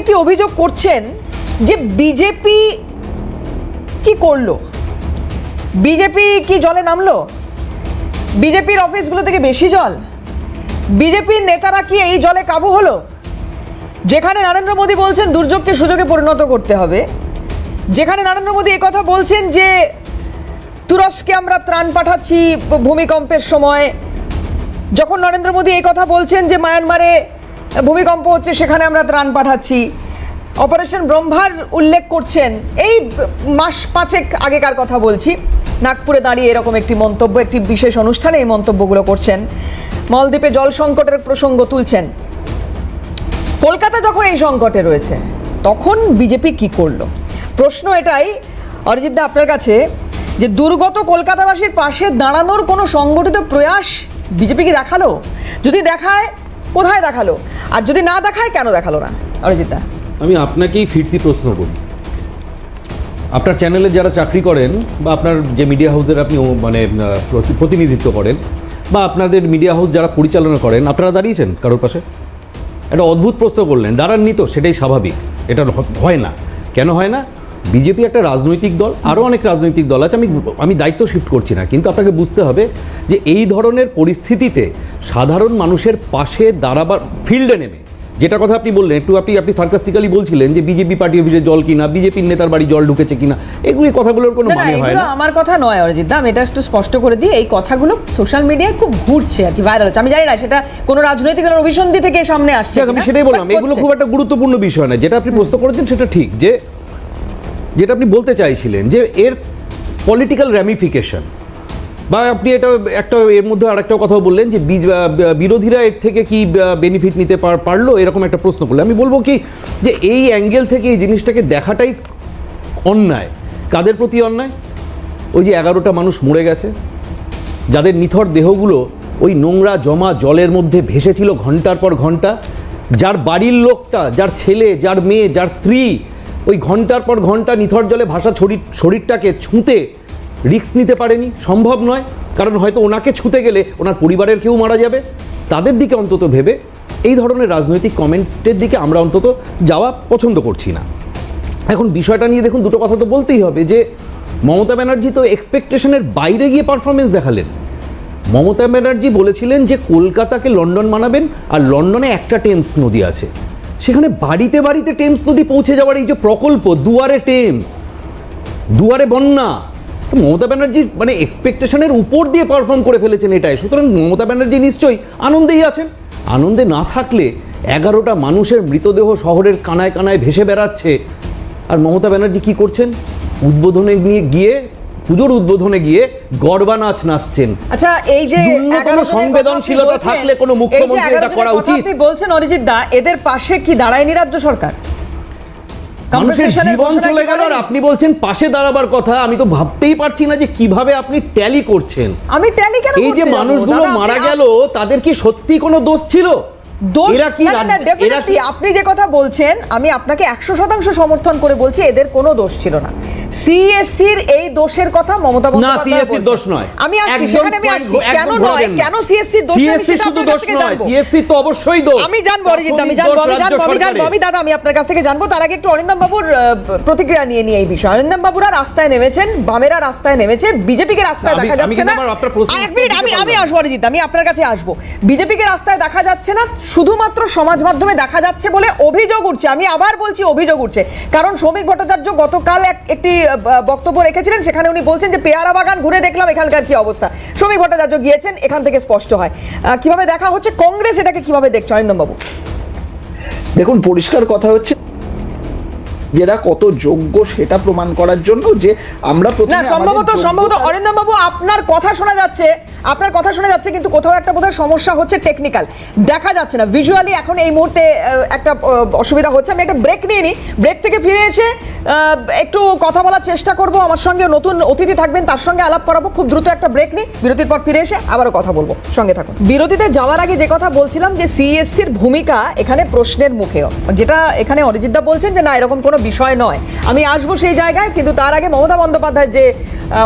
একটি অভিযোগ করছেন যে বিজেপি কি করল? বিজেপি কি জলে নামলো? বিজেপির অফিসগুলো থেকে বেশি জল? বিজেপির নেতারা কি এই জলে কাবু হলো? যেখানে নরেন্দ্র মোদী বলছেন দুর্যোগকে সুযোগে পরিণত করতে হবে, যেখানে নরেন্দ্র মোদী কথা বলছেন যে তুরস্কে আমরা ত্রাণ পাঠাচ্ছি ভূমিকম্পের সময়, যখন নরেন্দ্র মোদী এই কথা বলছেন যে মায়ানমারে ভূমিকম্প হচ্ছে, সেখানে আমরা ত্রাণ পাঠাচ্ছি। অপারেশন ব্রহ্মার উল্লেখ করছেন, এই মাস পাঁচেক আগেকার কথা বলছি। নাগপুরে দাঁড়িয়ে এরকম একটি মন্তব্য, একটি বিশেষ অনুষ্ঠানে এই মন্তব্যগুলো করছেন। মলদ্বীপে জল সংকটের প্রসঙ্গ তুলছেন। কলকাতা যখন এই সংকটে রয়েছে, তখন বিজেপি কি করল? প্রশ্ন এটাই, অরিজিৎ দা আপনার কাছে, যে দুর্গত কলকাতাবাসীর পাশে দাঁড়ানোর কোনো সংগঠিত প্রয়াস বিজেপি কি দেখাল? যদি দেখায় কোথায় দেখাল? আর যদি না দেখায়, কেন দেখাল না? অরিজিৎ দা আমি আপনাকেই ফিরতি প্রশ্ন করি। আপনার চ্যানেলে যারা চাকরি করেন বা আপনার যে মিডিয়া হাউসের আপনি মানে প্রতিনিধিত্ব করেন বা আপনাদের মিডিয়া হাউস যারা পরিচালনা করেন, আপনারা দাঁড়িয়েছেন কারোর পাশে? একটা অদ্ভুত প্রশ্ন করলেন। দাঁড়াননি তো, সেটাই স্বাভাবিক। এটা হয় না। কেন হয় না? বিজেপি একটা রাজনৈতিক দল আরও অনেক রাজনৈতিক দল আছে আমি আমি দায়িত্ব শিফট করছি না কিন্তু আপনাকে বুঝতে হবে যে এই ধরনের পরিস্থিতিতে সাধারণ মানুষের পাশে দাঁড়াবার ফিল্ডে নেমে যেটা কথা আপনি বললেন একটু আপনি আপনি সার্কাস্টিক্যালি বলছিলেন যে বিজেপি পার্টি অফিসে জল কিনা বিজেপির নেতার বাড়ি জল ঢুকেছে কিনা এগুলি কথাগুলোর কোনো মানে হয় না। আমার কথা নয় অরিজিৎ দা আমি এটা একটু স্পষ্ট করে দিই এই কথাগুলো সোশ্যাল মিডিয়ায় খুব ঘুরছে আর কি ভাইরাল হচ্ছে। আমি জানি না সেটা কোনো রাজনৈতিক দলের অভিসন্ধি থেকে সামনে আসছে আমি সেটাই বললাম এগুলো খুব একটা গুরুত্বপূর্ণ বিষয় না যেটা আপনি প্রশ্ন করেছেন সেটা ঠিক যে যেটা আপনি বলতে চাইছিলেন যে এর পলিটিক্যাল র্যামিফিকেশন বা আপনি এটা একটা এর মধ্যে আর আরেকটা কথা বললেন যে বিরোধীরা এর থেকে কি বেনিফিট নিতে পারল? এরকম একটা প্রশ্ন করলে আমি বলব কি, যে এই অ্যাঙ্গেল থেকে এই জিনিসটাকে দেখাটাই অন্যায়। কাদের প্রতি অন্যায়? ওই যে এগারোটা মানুষ মরে গেছে। যাদের নিথর দেহগুলো ওই নোংরা জমা জলের মধ্যে ভেসেছিল ঘণ্টার পর ঘণ্টা, যার বাড়ির লোকটা, যার ছেলে, যার মেয়ে, যার স্ত্রী ওই ঘণ্টার পর ঘণ্টা নিথর জলে ভাসা শরীর শরীরটাকে ছুঁতে রিস্ক নিতে পারেনি। সম্ভব নয়, কারণ হয়তো ওনাকে ছুঁতে গেলে ওনার পরিবারের কেউ মারা যাবে। তাদের দিকে অন্তত ভেবে এই ধরনের রাজনৈতিক কমেন্টের দিকে আমরা অন্তত যাওয়া পছন্দ করছি না। এখন বিষয়টা নিয়ে দেখুন, দুটো কথা তো বলতেই হবে যে, মমতা ব্যানার্জি তো এক্সপেকটেশনের বাইরে গিয়ে পারফরমেন্স দেখালেন। মমতা ব্যানার্জি বলেছিলেন যে, কলকাতাকে লন্ডন মানাবেন আর লন্ডনে একটা টেমস নদী আছে। সেখানে বাড়িতে বাড়িতে টেমস নদী পৌঁছে যাওয়ার এই যে প্রকল্প, দুয়ারে টেমস, দুয়ারে বন্যা, মমতা ব্যানার্জি মানে এক্সপেকটেশনের উপর দিয়ে পারফর্ম করে ফেলেছেন এটাই। সুতরাং মমতা ব্যানার্জি নিশ্চয়ই আনন্দেই আছেন। আনন্দে না থাকলে এগারোটা মানুষের মৃতদেহ শহরের কানায় কানায় ভেসে বেড়াচ্ছে। আর মমতা ব্যানার্জি কি করছেন? উদ্বোধনে নিয়ে গিয়ে পুজোর উদ্বোধনে গিয়ে গরবা নাচ নাচছেন। আচ্ছা এই যে ন্যূনতম 11 জনের কথা আপনি সংবেদনশীলতা থাকলে কোনো মুখ্যমন্ত্রী এটা করা উচিত। আপনি বলছেন অরিজিৎ দা এদের পাশে কি দাঁড়ায়নি রাজ্য সরকার? মানুষের জীবন চলে গেল আর আপনি বলছেন পাশে দাঁড়াবার কথা আমি তো ভাবতেই পারছি না যে কীভাবে আপনি ট্যালি করছেন। আমি ট্যালি কেন এই যে মানুষগুলো মারা গেল তাদের কি সত্যি কোনো দোষ ছিল? দোষ না, না, কি আপনি যে কথা বলছেন আমি আপনাকে একশো শতাংশ সমর্থন করে বলছি এদের কোনো দোষ ছিল না। সিএসসির এই দোষের কথা মমতা বন্দ্যোপাধ্যায় দোষ নয়। আমি আসছি সেখানে আমি আসছি। কেন নয়? কেন সিএসসির দোষ নেই সেটা আপনার দোষ কাছ থেকে জানব। সিএসসি তো অবশ্যই দোষ। আমি জানব অরিজিৎ আমি জানব আমি জানব আমি জানব আমি দাদা আমি আপনার কাছ থেকে জানব। তার আগে একটু অরিন্দম বাবুর প্রতিক্রিয়া নিয়ে নিয়ে এই বিষয়। অরিন্দম বাবুরা রাস্তায় নেমেছেন বামেরা রাস্তায় নেমেছে বিজেপিকে রাস্তায় দেখা যাচ্ছে না। এক মিনিট আমি আমি আসব অরিজিৎ আমি আপনার কাছে আসব। বিজেপিকে রাস্তায় দেখা যাচ্ছে না শুধুমাত্র সমাজ মাধ্যমে দেখা যাচ্ছে বলে অভিযোগ উঠছে। আমি আবার বলছি অভিযোগ উঠছে। কারণ শ্রমিক ভট্টাচার্য গতকাল এক- একটি বক্তব্য রেখেছিলেন। সেখানে উনি বলছেন যে পেয়ারা বাগান ঘুরে দেখলাম, এখানকার কি অবস্থা। শ্রমিক ভট্টাচার্য গিয়েছেন, এখান থেকে স্পষ্ট হয়। কীভাবে দেখা হচ্ছে? কংগ্রেস এটাকে কীভাবে দেখছে? অরিন্দম বাবু দেখুন, পরিষ্কার কথা হচ্ছে যেটা কত যোগ্য সেটা প্রমাণ করার জন্য যে আমরা প্রথমে সম্ভবত সম্ভবত অরিন্দম বাবু আপনার কথা শোনা যাচ্ছে আপনার কথা শোনা যাচ্ছে কিন্তু কোথাও একটা বোধহয় সমস্যা হচ্ছে টেকনিক্যাল দেখা যাচ্ছে না। ভিজুয়ালি এখন এই মুহূর্তে একটা অসুবিধা হচ্ছে। আমি একটা ব্রেক নিয়ে নিই। ব্রেক থেকে ফিরে এসে একটু কথা বলার চেষ্টা করব। আমার সঙ্গে নতুন অতিথি থাকবেন। তার সঙ্গে আলাপ করাবো। খুব দ্রুত একটা ব্রেক নিই। বিরতির পর ফিরে এসে আবারও কথা বলব। সঙ্গে থাকুন। বিরতিতে যাওয়ার আগে যে কথা বলছিলাম যে সিএসসির ভূমিকা এখানে প্রশ্নের মুখেও। যেটা এখানে অরিজিৎদা বলছেন যে না এরকম কোনো বিষয় নয়। আমি আসব সেই জায়গায় কিন্তু তার আগে মমতা বন্দ্যোপাধ্যায় যে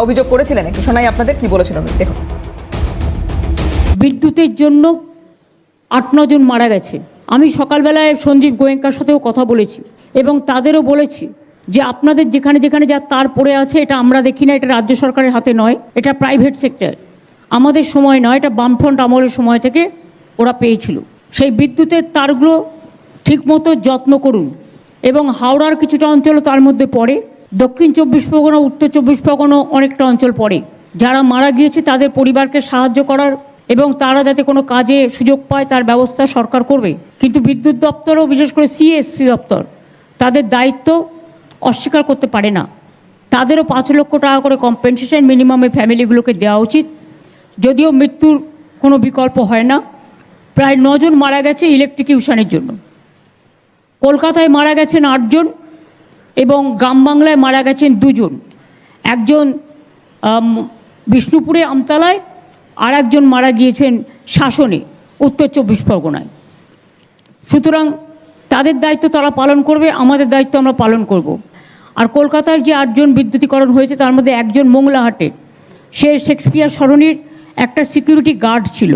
অভিযোগ করেছিলেন একটু শোনাই আপনাদের কি বলেছিলেন উনি, দেখুন। বিদ্যুতের জন্য আট নজন মারা গেছে। আমি সকালবেলায় সঞ্জীব গোয়েঙ্কার সাথেও কথা বলেছি এবং তাদেরও বলেছি যে আপনাদের যেখানে যেখানে যা তার পড়ে আছে এটা আমরা দেখি না এটা রাজ্য সরকারের হাতে নয় এটা প্রাইভেট সেক্টর আমাদের সময় নয় এটা বামফ্রন্ট আমলের সময় থেকে ওরা পেয়েছিল। সেই বিদ্যুতের তারগুলো ঠিকমতো যত্ন করুন। এবং হাওড়ার কিছুটা অঞ্চলও তার মধ্যে পড়ে। দক্ষিণ চব্বিশ পরগনা, উত্তর চব্বিশ পরগনা অনেকটা অঞ্চল পড়ে। যারা মারা গিয়েছে, তাদের পরিবারকে সাহায্য করার এবং তারা যাতে কোনো কাজে সুযোগ পায়, তার ব্যবস্থা সরকার করবে। কিন্তু বিদ্যুৎ দপ্তরও, বিশেষ করে সিএসসি দপ্তর, তাদের দায়িত্ব অস্বীকার করতে পারে না। তাদেরও পাঁচ লক্ষ টাকা করে কম্পেনসেশন মিনিমামে ফ্যামিলিগুলোকে দেওয়া উচিত। যদিও মৃত্যুর কোনো বিকল্প হয় না। প্রায় নজন মারা গেছে ইলেকট্রিকিউশনের জন্য। কলকাতায় মারা গেছেন আটজন এবং গ্রাম বাংলায় মারা গেছেন দুজন। একজন বিষ্ণুপুরে আমতলায় আর একজন মারা গিয়েছেন শাসনে, উত্তর চব্বিশ পরগনায়। সুতরাং তাদের দায়িত্ব তারা পালন করবে, আমাদের দায়িত্ব আমরা পালন করব। আর কলকাতার যে আটজন বিদ্যুতীকরণ হয়েছে, তার মধ্যে একজন মোংলাহাটে, সে শেক্সপিয়ার সরণির একটা সিকিউরিটি গার্ড ছিল।